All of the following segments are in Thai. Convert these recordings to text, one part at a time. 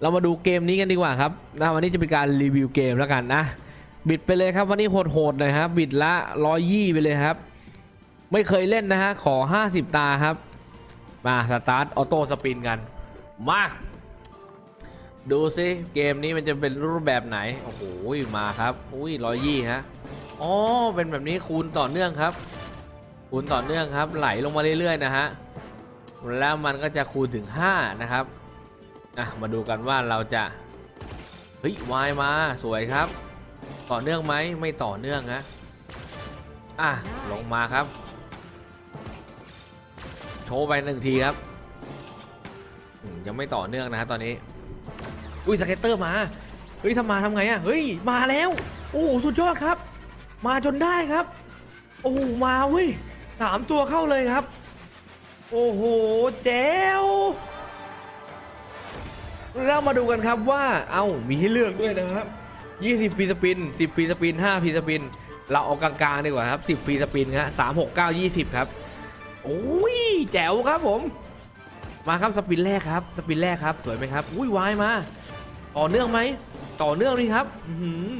เรามาดูเกมนี้กันดีกว่าครับนะวันนี้จะเป็นการรีวิวเกมแล้วกันนะบิดไปเลยครับวันนี้โหดๆหน่อยครับบิดละร้อยยี่ไปเลยครับ ไม่เคยเล่นนะฮะขอ 50 ตาครับ มาสตาร์ทออโต้สปินกันมาดูซิเกมนี้มันจะเป็นรูปแบบไหน โอ้โหมาครับ อุ้ยร้อยยี่ฮะอ๋อเป็นแบบนี้คูณต่อเนื่องครับ คูณต่อเนื่องครับ ไหลลงมาเรื่อยๆนะฮะแล้วมันก็จะคูณถึง 5 นะครับ อะมาดูกันว่าเราจะเฮ้ยวายมาสวยครับ ต่อเนื่องไหมไม่ต่อเนื่องนะอะลงมาครับ โชว์ไปหนึ่งทีครับยังไม่ต่อเนื่องนะฮะตอนนี้ อุ้ยสเก็ตเตอร์มาเฮ้ยทำมาทำไงอะเฮ้ยมาแล้ว โอ้สุดยอดครับ มาจนได้ครับ โอ้มาเว้ยสามตัวเข้าเลยครับ โอ้โหแจ๋ว เรามาดูกันครับว่า เอ้า มีให้เลือกด้วยนะครับ 20ฟรีสปิน 10ฟรีสปิน5ฟรีสปิน เราเอากลางๆดีกว่าครับ 10ฟรีสปินครับ3 6 9 20 ครับ โอ้ย แจ๋วครับผม มาครับสปินแรกครับ สปินแรกครับ สวยไหมครับ อุ้ยวายมา ต่อเนื่องไหม ต่อเนื่องนี่ครับ อือ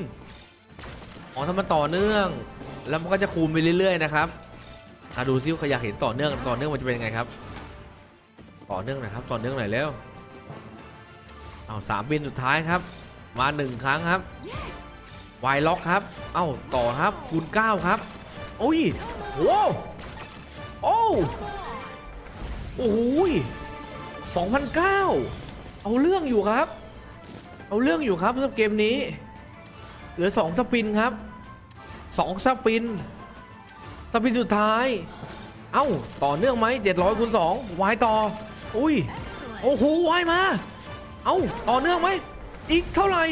อ๋อถ้ามันต่อเนื่อง แล้วมันก็จะคูณไปเรื่อยๆนะครับอะดูซิว่าใครอยากเห็นต่อเนื่อง ต่อเนื่องมันจะเป็นยังไงครับ ต่อเนื่องหน่อยครับ ต่อเนื่องหน่อยเร็ว เอาสามบินสุดท้ายครับ มาหนึ่งครั้งครับวายล็อกครับ เอ้าต่อครับคูณเก้าครับ โอ้ยโว้โอ้โอ้โหสองพันเก้าเอาเรื่องอยู่ครับ เอาเรื่องอยู่ครับสำหรับเกมนี้ เหลือสองสปินครับสองสปิน สปินสุดท้าย เอ้า ต่อเนื่องไหมเจ็ดร้อยคูณสองวายต่อ อุ้ย โอ้โหวายมา เอ้าต่อเนื่องไหมอีกเท่าไหร่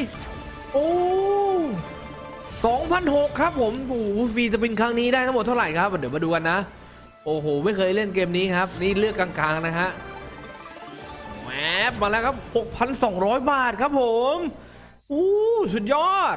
โอ้สองพันหกครับผมโอ้โหฟรีสปินครั้งนี้ได้ทั้งหมดเท่าไหร่ครับ เดี๋ยวมาดูกันนะ โอ้โห ไม่เคยเล่นเกมนี้ครับ นี่เลือกกลางๆนะฮะแหมมาแล้วครับ 6,200 บาทครับผม อู้สุดยอด